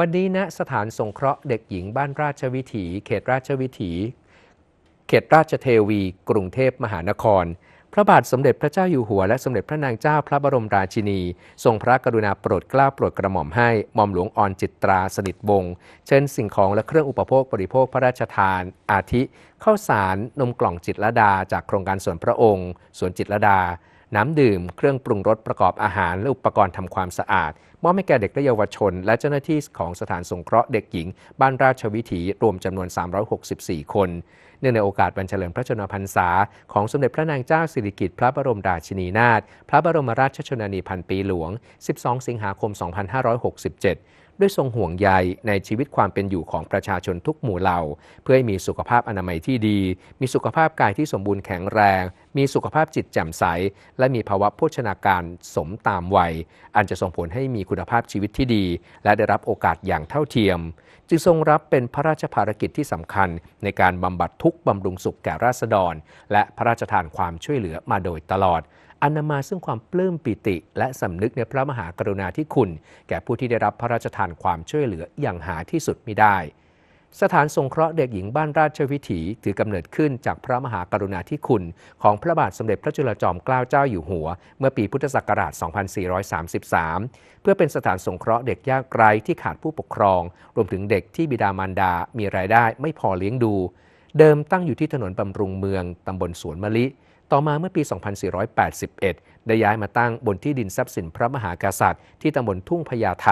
วันนี้ณสถานสงเคราะห์เด็กหญิงบ้านราชวิถี เขตราชวิถี เขตราชเทวี กรุงเทพมหานคร พระบาทสมเด็จพระเจ้าอยู่หัวและสมเด็จพระนางเจ้าพระบรมราชินี ทรงพระกรุณาโปรดเกล้าโปรดกระหม่อมให้หม่อมหลวงอ่อนจิตราสนิทวงศ์เช่นสิ่งของและเครื่องอุปโภคบริโภคพระราชทาน อาทิข้าวสารนมกล่องจิตรดา จากโครงการส่วนพระองค์สวนจิตรดา น้ำดื่ม เครื่องปรุงรสประกอบอาหาร และอุปกรณ์ทำความสะอาด มอบให้แก่เด็กและเยาวชน และเจ้าหน้าที่ของสถานสงเคราะห์เด็กหญิง บ้านราชวิถี รวมจำนวน 364 คน เนื่องในโอกาสวันเฉลิมพระชนมพรรษา ของสมเด็จพระนางเจ้าสิริกิติ์พระบรมราชินีนาถ พระบรมราชชนนีพันปีหลวง 12 สิงหาคม 2567ด้วยทรงห่วงใยในชีวิตความเป็นอยู่ของประชาชนทุกหมู่เหล่า เพื่อให้มีสุขภาพอนามัยที่ดี มีสุขภาพกายที่สมบูรณ์แข็งแรง มีสุขภาพจิตแจ่มใส และมีภาวะโภชนาการสมตามวัย อันจะส่งผลให้มีคุณภาพชีวิตที่ดี และได้รับโอกาสอย่างเท่าเทียม จึงทรงรับเป็นพระราชภารกิจที่สำคัญ ในการบำบัดทุกข์บำรุงสุขแก่ราษฎร และพระราชทานความช่วยเหลือมาโดยตลอดอันนำมาซึ่งความปลื้มปิติและสำนึกในพระมหากรุณาธิคุณ แก่ผู้ที่ได้รับพระราชทานความช่วยเหลืออย่างหาที่สุดมิได้ สถานสงเคราะห์เด็กหญิงบ้านราชวิถีถือกำเนิดขึ้นจากพระมหากรุณาธิคุณ ของพระบาทสมเด็จพระจุลจอมเกล้าเจ้าอยู่หัว เมื่อปีพุทธศักราช 2433 เพื่อเป็นสถานสงเคราะห์เด็กยากไร้ที่ขาดผู้ปกครอง รวมถึงเด็กที่บิดามารดา มีรายได้ไม่พอเลี้ยงดู เดิมตั้งอยู่ที่ถนนบำรุงเมืองตำบลสวนมะลิ ต่อมาเมื่อปี 2481 ได้ย้ายมาตั้งบนที่ดินทรัพย์สินพระมหากษัตริย์ ที่ตำบลทุ่งพญาไท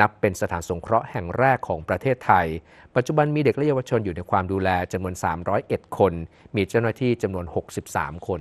นับเป็นสถานสงเคราะห์แห่งแรกของประเทศไทย ปัจจุบันมีเด็กและเยาวชนอยู่ในความดูแลจำนวน 301 คน มีเจ้าหน้าที่จำนวน 63 คน